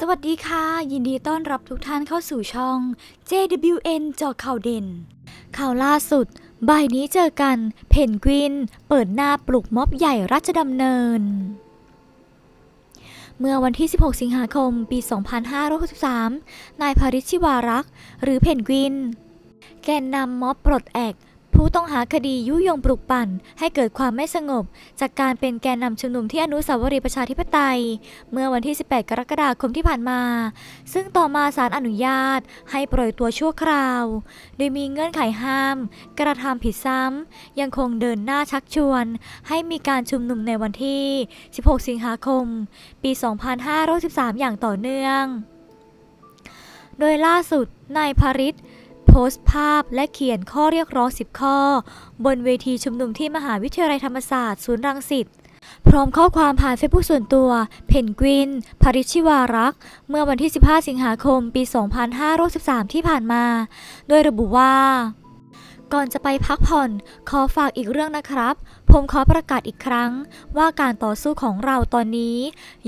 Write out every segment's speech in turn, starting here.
สวัสดีค่ะ ยินดีต้อนรับทุกท่านเข้าสู่ช่อง JWN จอข่าวเด่น ข่าวล่าสุด บ่ายนี้เจอกัน เพนกวิน เปิดหน้าปลุกม็อบใหญ่รัชดำเนิน เมื่อวันที่ 16 สิงหาคม ปี 2563 นายพาริชชิวารักษ์ หรือเพนกวิน แกนนำม็อบปลดแอก ผู้ต้องหาคดียุยงปลุกปั่น ให้เกิดความไม่สงบ จากการเป็นแกนนำชุมนุมที่อนุสาวรีย์ประชาธิปไตย เมื่อวันที่ 18 กรกฎาคมที่ผ่านมา ซึ่งต่อมาศาลอนุญาต ให้ปล่อยตัวชั่วคราว โดยมีเงื่อนไขห้าม กระทำผิดซ้ำ ยังคงเดินหน้าชักชวน ให้มีการชุมนุมในวันที่ 16 สิงหาคม ปี 2513 อย่างต่อเนื่อง โดยล่าสุดนายพาริศ โพสต์ภาพและเขียนข้อเรียกร้อง 10 ข้อ บนเวทีชุมนุมที่มหาวิทยาลัยธรรมศาสตร์ศูนย์รังสิตพร้อมข้อความผ่านเฟซบุ๊กส่วนตัว เพนกวินพาริชิวารักษ์ เมื่อวันที่ 15 สิงหาคม ปี 2513ที่ผ่านมา โดยระบุว่า ก่อนจะไปพักผ่อน ขอฝากอีกเรื่องนะครับ ผมขอประกาศอีกครั้ง ว่าการต่อสู้ของเราตอนนี้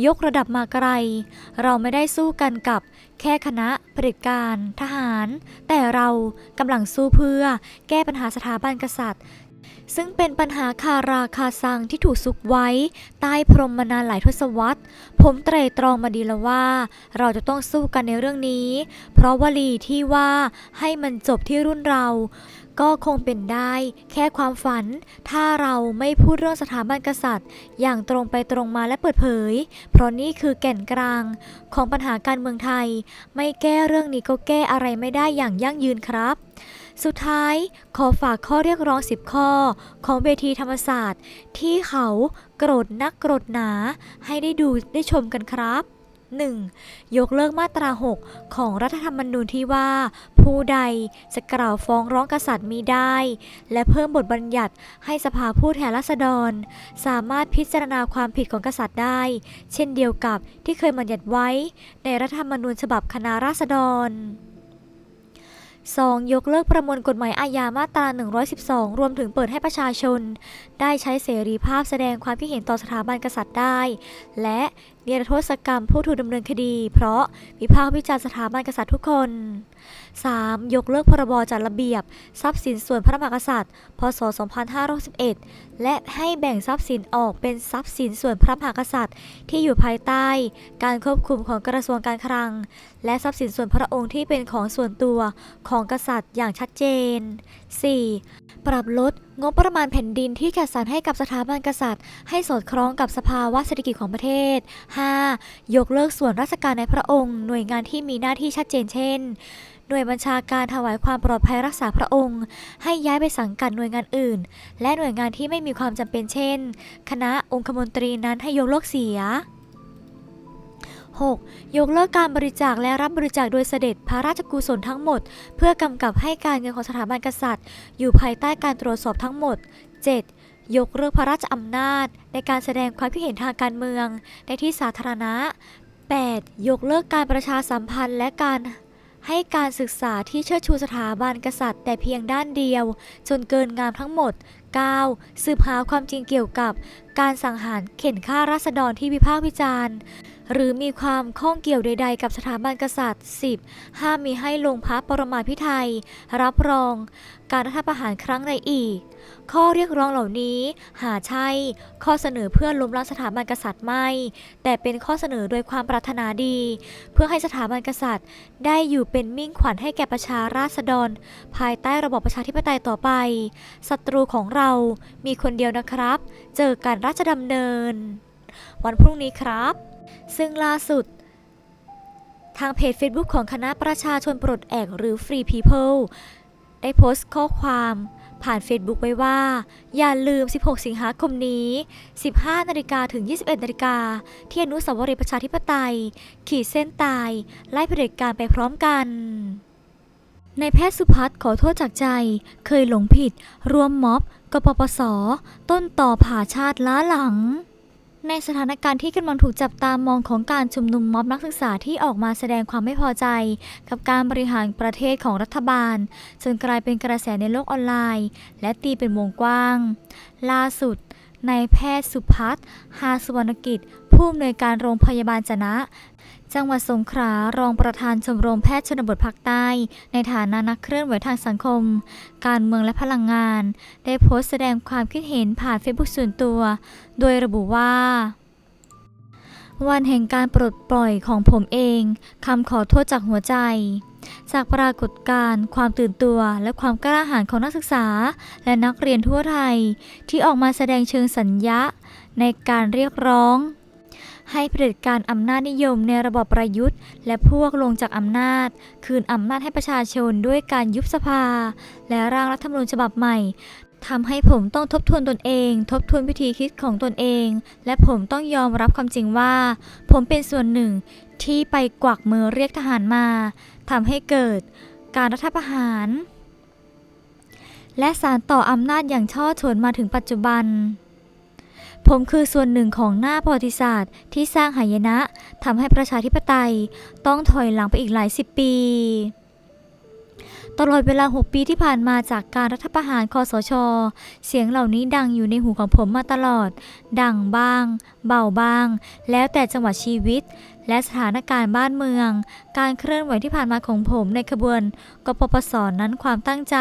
ยกระดับมาไกล เราไม่ได้สู้กันกับแค่คณะเผด็จการ ทหาร แต่เรากำลังสู้เพื่อแก้ปัญหาสถาบันกษัตริย์ ซึ่งเป็นปัญหาคาราคาซังที่ถูกซุกไว้ ใต้พรมมานานหลายทศวรรษ ผมเตรตรองมาดีแล้วว่า เราจะต้องสู้กันในเรื่องนี้ เพราะวลีที่ว่าให้มันจบที่รุ่นเราก็คงเป็นได้แค่ความฝัน ถ้าเราไม่พูดเรื่องสถาบันกษัตริย์ อย่างตรงไปตรงมาและเปิดเผย เพราะนี่คือแก่นกลาง ของปัญหาการเมืองไทย ไม่แก้เรื่องนี้ก็แก้อะไรไม่ได้อย่างยั่งยืนครับ สุดท้ายขอฝากข้อเรียกร้อง 10 ข้อ ของเวทีธรรมศาสตร์ ที่เขาโกรธนักโกรธหนา ให้ได้ดูได้ชมกันครับ 1. ยกเลิกมาตรา 6 ของรัฐธรรมนูญที่ว่า ผู้ใดจะกล่าวฟ้องร้องกษัตริย์มีได้ และเพิ่มบทบัญญัติให้สภาผู้แทนราษฎร สามารถพิจารณาความผิดของกษัตริย์ได้ เช่นเดียวกับที่เคยบัญญัติไว้ ในรัฐธรรมนูญฉบับคณะราษฎร 2. ยกเลิกประมวลกฎหมายอาญามาตรา 112 รวมถึงเปิดให้ประชาชน ได้ใช้เสรีภาพแสดงความคิดเห็นต่อสถาบันกษัตริย์ได้ และ นรโทษกรรมผู้ถูกดำเนินคดี เพราะวิพากษ์วิจารณ์สถาบันกษัตริย์ทุกคน 3. ยกเลิกพรบจัดระเบียบ ทรัพย์สินส่วนพระมหากษัตริย์ พศ 2561 และให้แบ่งทรัพย์สินออกเป็นทรัพย์สินส่วนพระมหากษัตริย์ ที่อยู่ภายใต้ การควบคุมของกระทรวงการคลัง และทรัพย์สินส่วนพระองค์ที่เป็นของส่วนตัวของกษัตริย์อย่างชัดเจน 4. ปรับลด งบประมาณแผ่นดินที่จัดสรรให้กับสถาบันกษัตริย์ ให้สอดคล้องกับสภาวะเศรษฐกิจของประเทศ 5. ยกเลิกส่วนราชการในพระองค์ หน่วยงานที่มีหน้าที่ชัดเจนเช่นหน่วยบัญชาการถวายความปลอดภัยรักษาพระองค์ ให้ย้ายไปสังกัดหน่วยงานอื่น และหน่วยงานที่ไม่มีความจำเป็นเช่น คณะองคมนตรีนั้นให้ยกเลิกเสีย 6. ยกเลิกการบริจาคและรับบริจาคโดยเสด็จพระราชกุศลทั้งหมด เพื่อกำกับให้การเงินของสถาบันกษัตริย์ อยู่ภายใต้การตรวจสอบทั้งหมด 7. ยกเลิกพระราชอำนาจ ในการแสดงความคิดเห็นทางการเมือง ในที่สาธารณะ 8. ยกเลิกการประชาสัมพันธ์และการให้การศึกษาที่เชิดชูสถาบันกษัตริย์ แต่เพียงด้านเดียว จนเกินงามทั้งหมด 9. สืบหาความจริงเกี่ยวกับการสังหารเข็นฆ่าราษฎรที่วิพากษ์วิจารณ์ หรือมีความข้องเกี่ยวใด ๆ กับสถาบันกษัตริย์ 10. ห้ามมีให้ลงพระปรมาภิไธยรับรอง การรัฐประหารครั้งใดอีก ข้อเรียกร้องเหล่านี้หาใช่ ข้อเสนอเพื่อล้มล้างสถาบันกษัตริย์ไม่ แต่เป็นข้อเสนอโดยความปรารถนาดี เพื่อให้สถาบันกษัตริย์ ได้อยู่เป็นมิ่งขวัญให้แก่ประชาราษฎร ภายใต้ระบอบประชาธิปไตยต่อไปศัตรูของเรามีคนเดียวนะครับ เจอกันราชดำเนิน วันพรุ่งนี้ครับ ซึ่งล่าสุด ทางเพจ Facebook ของคณะประชาชนปลดแอกหรือ Free People ได้โพสต์ข้อความผ่าน Facebook ไว้ว่า อย่าลืม 16 สิงหาคมนี้ 15 นาฬิกาถึง 21 นาฬิกาที่อนุสาวรีย์ประชาธิปไตย ขีดเส้นตาย ไล่เผด็จการไปพร้อมกันในายแพทย์สุพัฒน์ขอโทษจากใจ เคยหลงผิด รวมม็อบ กปปส ต้นต่อผ่าชาติล้าหลัง ในสถานการณ์ที่กำลังถูกจับตามองของการชุมนุมม็อบนักศึกษาที่ออกมาแสดงความไม่พอใจ กับการบริหารประเทศของรัฐบาล จนกลายเป็นกระแสในโลกออนไลน์ และตีเป็นวงกว้าง ล่าสุดนายแพทย์สุพัฒน์ฮาสุวรรณกิจ ผู้อำนวยการโรงพยาบาลจนะ จังหวัดสงขลารองประธานชมรมแพทย์ชนบทภาคใต้ ในฐานะนักเคลื่อนไหวทางสังคม การเมืองและพลังงาน ได้โพสต์แสดงความคิดเห็นผ่านเฟซบุ๊กส่วนตัว โดยระบุว่าวันแห่งการปลดปล่อยของผมเอง คำขอโทษจากหัวใจ จากปรากฏการณ์ความตื่นตัวและความกล้าหาญของนักศึกษา และนักเรียนทั่วไทย ที่ออกมาแสดงเชิงสัญญะในการเรียกร้อง ให้เผด็จการอำนาจนิยมในระบอบประยุทธ์ และพวกลงจากอำนาจ คืนอำนาจให้ประชาชนด้วยการยุบสภา และร่างรัฐธรรมนูญฉบับใหม่ทำให้ผมต้องทบทวนตนเอง ทบทวนวิธีคิดของตนเอง และผมต้องยอมรับความจริงว่า ผมเป็นส่วนหนึ่งที่ไปกวักมือเรียกทหารมาทำให้เกิดการรัฐประหาร และสารต่ออำนาจอย่างช่อฉนมาถึงปัจจุบัน ผมคือส่วนหนึ่งของหน้าประวัติศาสตร์ที่สร้างหายนะทำให้ประชาธิปไตยต้องถอยหลังไปอีกหลายสิบปี ตลอดเวลา 6 ปีที่ผ่านมาจากการรัฐประหารคอสช เสียงเหล่านี้ดังอยู่ในหูของผมมาตลอด ดังบ้าง เบาบ้าง แล้วแต่จังหวะชีวิต และสถานการณ์บ้านเมือง การเคลื่อนไหวที่ผ่านมาของผมในขบวนกปปสนั้นความตั้งใจ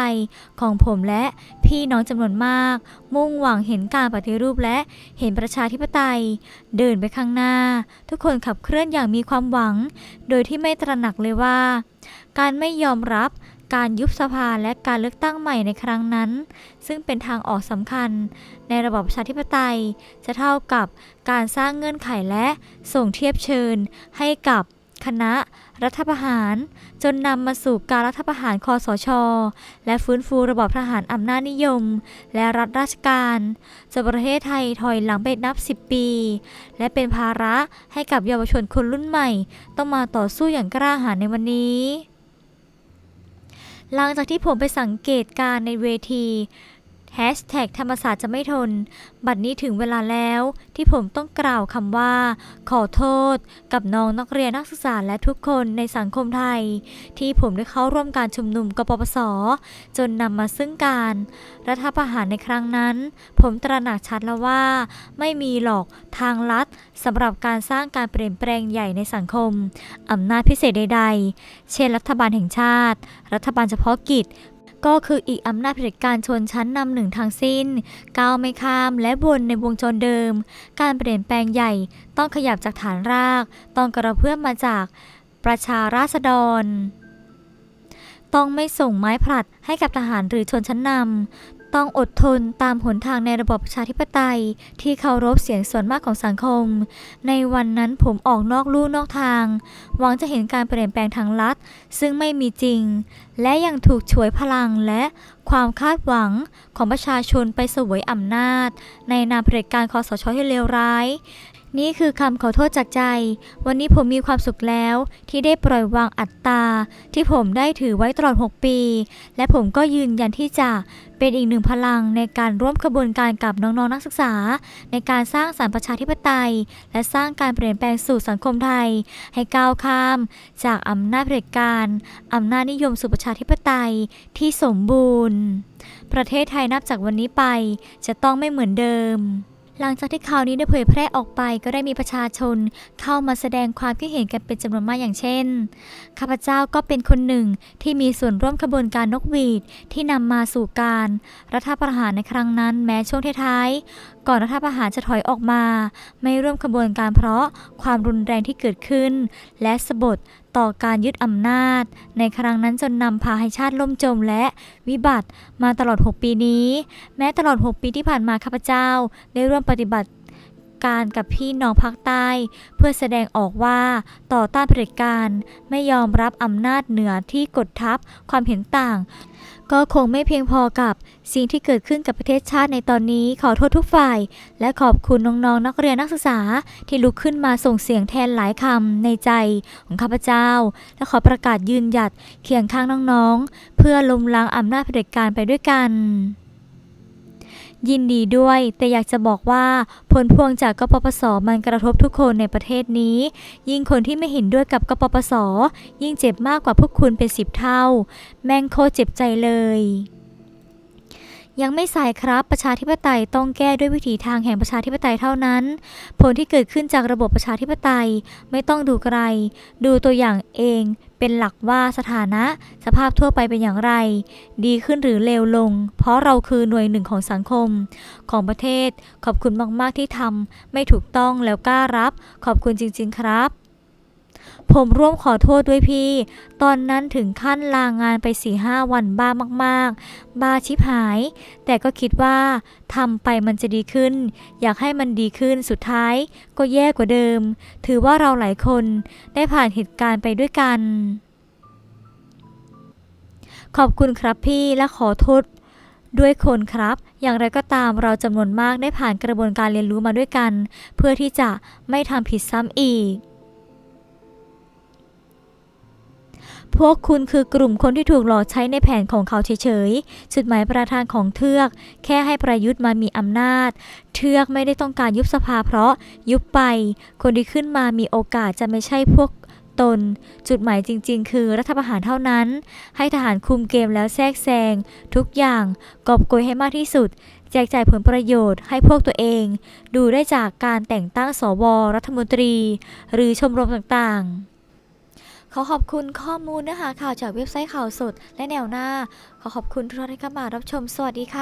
ของผมและพี่น้องจำนวนมาก มุ่งหวังเห็นการปฏิรูปและเห็นประชาธิปไตย เดินไปข้างหน้า ทุกคนขับเคลื่อนอย่างมีความหวัง โดยที่ไม่ตระหนักเลยว่า การไม่ยอมรับ การยุบสภาและการเลือกตั้งใหม่ในครั้งนั้น ซึ่งเป็นทางออกสำคัญ ในระบอบประชาธิปไตย จะเท่ากับการสร้างเงื่อนไขและส่งเทียบเชิญ ให้กับคณะรัฐประหาร จนนำมาสู่การรัฐประหารคอสช และฟื้นฟูระบอบทหารอำนาจนิยม และรัฐราชการจนประเทศไทยถอยหลังไปนับ 10 ปี และเป็นภาระให้กับเยาวชนคนรุ่นใหม่ ต้องมาต่อสู้อย่างกล้าหาญในวันนี้ หลังจากที่ผมไปสังเกตการในเวที แฮชแท็กธรรมศาสตร์จะไม่ทน บัดนี้ถึงเวลาแล้วที่ผมต้องกล่าวคำว่า ขอโทษ กับน้องนักเรียนนักศึกษาและทุกคนในสังคมไทย ที่ผมได้เข้าร่วมการชุมนุมกปปส จนนำมาซึ่งการ รัฐประหารในครั้งนั้น ผมตระหนักชัดแล้วว่า ไม่มีหรอกทางลัดสำหรับการสร้างการเปลี่ยนแปลงใหญ่ในสังคมอำนาจพิเศษใด ๆ เช่นรัฐบาลแห่งชาติ รัฐบาลเฉพาะกิจ ก็คืออีกอำนาจเผด็จการชนชั้นนำหนึ่งทางสิ้น ก้าวไม่ข้ามและวนในวงจรเดิม การเปลี่ยนแปลงใหญ่ต้องขยับจากฐานราก ต้องกระเพื่อมมาจากประชาราษฎรต้องไม่ส่งไม้ผลัดให้กับทหารหรือชนชั้นนำ ต้องอดทนตามหนทางในระบบประชาธิปไตย ที่เคารพเสียงส่วนมากของสังคม ในวันนั้นผมออกนอกลู่นอกทาง หวังจะเห็นการเปลี่ยนแปลงทางลัด ซึ่งไม่มีจริง และยังถูกฉวยพลังและความคาดหวังของประชาชนไปเสวยอำนาจ ในนามเผด็จการคอสชที่เลวร้าย นี่คือคำขอโทษจากใจ วันนี้ผมมีความสุขแล้ว ที่ได้ปล่อยวางอัตตา ที่ผมได้ถือไว้ตลอด 6 ปี และผมก็ยืนยันที่จะเป็นอีกหนึ่งพลังในการร่วมขบวนการกับน้องๆนักศึกษา ในการสร้างสรรประชาธิปไตย และสร้างการเปลี่ยนแปลงสู่สังคมไทย ให้ก้าวข้าม จากอำนาจเผด็จการอำนาจนิยมสู่ประชาธิปไตยที่สมบูรณ์ ประเทศไทยนับจากวันนี้ไปจะต้องไม่เหมือนเดิม หลังจากที่ข่าวนี้ได้เผยแพร่ออกไปก็ได้มีประชาชนเข้ามาแสดงความคิดเห็นกันเป็นจำนวนมากอย่างเช่น ข้าพเจ้าก็เป็นคนหนึ่งที่มีส่วนร่วมขบวนการนกหวีดที่นำมาสู่การ รัฐประหารในครั้งนั้นแม้ช่วงท้ายๆ ก่อนรัฐประหารจะถอยออกมา ไม่ร่วมขบวนการเพราะความรุนแรงที่เกิดขึ้น และสบดต่อการยึดอำนาจ ในครั้งนั้นจนนำพาให้ชาติล่มจมและวิบัติมาตลอด 6 ปีนี้ แม้ตลอด 6 ปีที่ผ่านมาข้าพเจ้า ได้ร่วมปฏิบัติ การกับพี่น้องภาคใต้ เพื่อแสดงออกว่าต่อต้านเผด็จการไม่ยอมรับอำนาจเหนือที่กดทับความเห็นต่าง ก็คงไม่เพียงพอกับสิ่งที่เกิดขึ้นกับประเทศชาติในตอนนี้ขอโทษทุกฝ่าย และขอบคุณน้องๆนักเรียนนักศึกษาที่ลุกขึ้นมาส่งเสียงแทนหลายคำในใจของข้าพเจ้า และขอประกาศยืนหยัดเคียงข้างน้องๆ เพื่อล้มล้างอำนาจเผด็จการไปด้วยกัน ยินดีด้วย แต่อยากจะบอกว่าผลพวงจากกปปสมันกระทบทุกคนในประเทศนี้ ยิ่งคนที่ไม่เห็นด้วยกับกปปส ยิ่งเจ็บมากกว่าพวกคุณเป็นสิบเท่า แม่งโคตรเจ็บใจเลย ยังไม่สายครับประชาธิปไตยต้องแก้ด้วยวิถีทางแห่งประชาธิปไตยเท่านั้น ผลที่เกิดขึ้นจากระบบประชาธิปไตยไม่ต้องดูไกล ดูตัวอย่างเองเป็นหลักว่าสถานะ สภาพทั่วไปเป็นอย่างไร ดีขึ้นหรือเลวลง เพราะเราคือหน่วยหนึ่งของสังคม ของประเทศ ขอบคุณมาก ๆ ที่ทำไม่ถูกต้องแล้วกล้ารับ ขอบคุณจริง ๆ ครับ ผมร่วมขอโทษด้วยพี่ ตอนนั้นถึงขั้นลางงานไป4ีห้าวันบ้ามากๆ บ้าชิบหาย แต่ก็คิดว่าทำไปมันจะดีขึ้น อยากให้มันดีขึ้นสุดท้าย ก็แย่กว่าเดิม ถือว่าเราหลายคนได้ผ่านเหตุการณ์ไปด้วยกัน ขอบคุณครับพี่และขอโทษด้วยคนครับ อย่างไรก็ตามเราจำนวนมากได้ผ่านกระบวนการเรียนรู้มาด้วยกัน เพื่อที่จะไม่ทำผิดซ้ำอีก พวกคุณคือกลุ่มคนที่ถูกหลอกใช้ในแผนของเขาเฉยๆ จุดหมายประธานของเทือก แค่ให้ประยุทธ์มามีอำนาจ เทือกไม่ได้ต้องการยุบสภาเพราะยุบไป คนที่ขึ้นมามีโอกาสจะไม่ใช่พวกตน จุดหมายจริง ๆ คือรัฐประหารเท่านั้น ให้ทหารคุมเกมแล้วแทรกแซง ทุกอย่างกอบโกยให้มากที่สุด แจกจ่ายผลประโยชน์ให้พวกตัวเอง ดูได้จากการแต่งตั้งสวรัฐมนตรี หรือชมรมต่างๆ ขอขอบคุณข้อมูลเนื้อหาข่าวจากเว็บไซต์ข่าวสดและแนวหน้า ขอขอบคุณทุกท่านที่เข้ามารับชม สวัสดีค่ะ